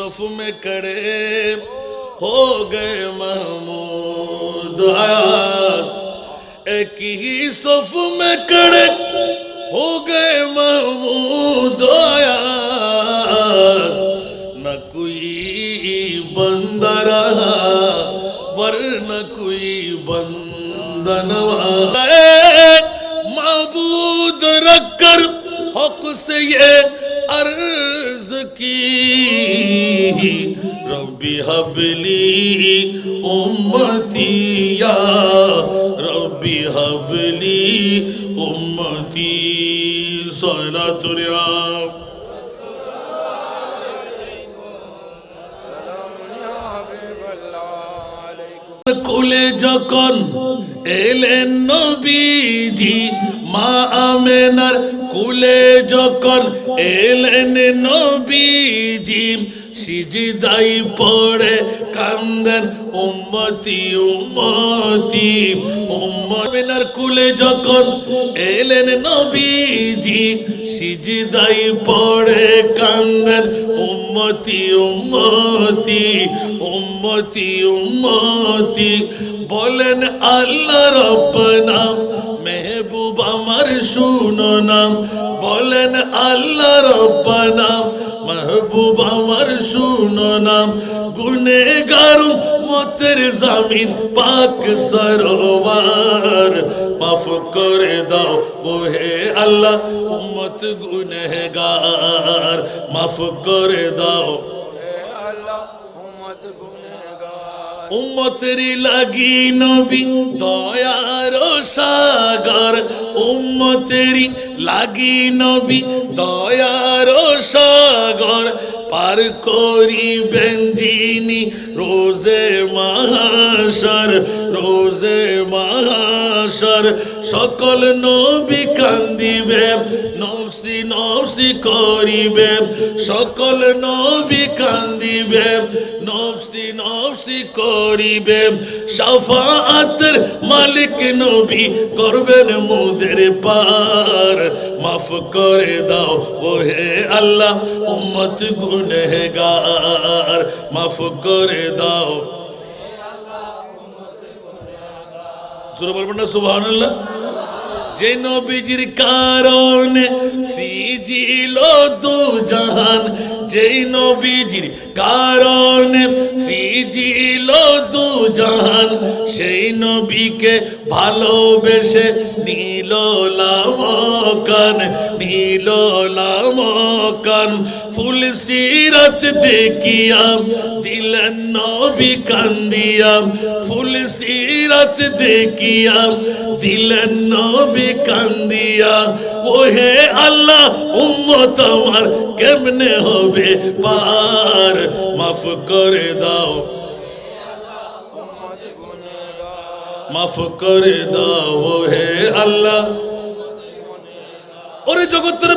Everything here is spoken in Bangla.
सफ में खड़े हो गए महमूद आयास एक ही सफ में खड़े हो गए महमूद आयास न कोई बंदा रहा, वरन कोई बंदनवा मबूद रखकर हक से ये अर्ज़ تزكي ربي هب لي أمتي يا ربي هب لي أمتي صلاة يا কুলে যখন এলেন নবীজি মা আমেনার কুলে যখন এলেন নবীজি সিজিদাই পড়ে কান্দেন, উম্মতি উম্মতি। উম্মতিনার কুলে যখন এলেন নবীজি, সিজিদাই পড়ে কান্দেন, উম্মতি উম্মতি উম্মতি উম্মতি। বলেন, আল্লাহ রব্বানা মেহবুব আমার শুনো নাম। বলেন, আল্লাহ রব্বানা মাহবুব আমার শুনো নাম গুনে গারুম মতের জামিন, পাক সরোবার। মাফ করে দাও ও হে আল্লাহ, উম্মত গুনেগার মাফ করে দাও। উম্মতেরি লাগি নবী, দয়ার সাগর। উম্মতেরি লাগি নবী দয়ার সাগর পার করিবেন যিনি রোজে মাহাশর রোজে মাহাশর। সকল নবী কান্দিবে নফসি নফসি করিবে সকল নবী কান্দিবে নফসি নফসি করিবে সাফাতের মালিক নবী করবেন মোদের পার। মাফ করে দাও ও হে আল্লাহ, উম্মত গুনহগার, মাফ করে দাও। সুরা বলবেন যে নবীজির কারণে সিজিল দু জাহান যেই নবীজির কারণে সিজিল দু জাহান সেই নবীকে ভালোবেসে নীল লামকান নীল লামকান ফুল সিরত দেখিয়াম, দিলেন নবী কান্দিয়াম। ফুল সিরত দেখিয়াম, দিলেন নবী কান্দিয়া ও হে আল্লাহ, উম্মত আমার কেমনে হবে? পার, মাফ করে দাও। মাফ করে দাও হে আল্লাহ। জগতের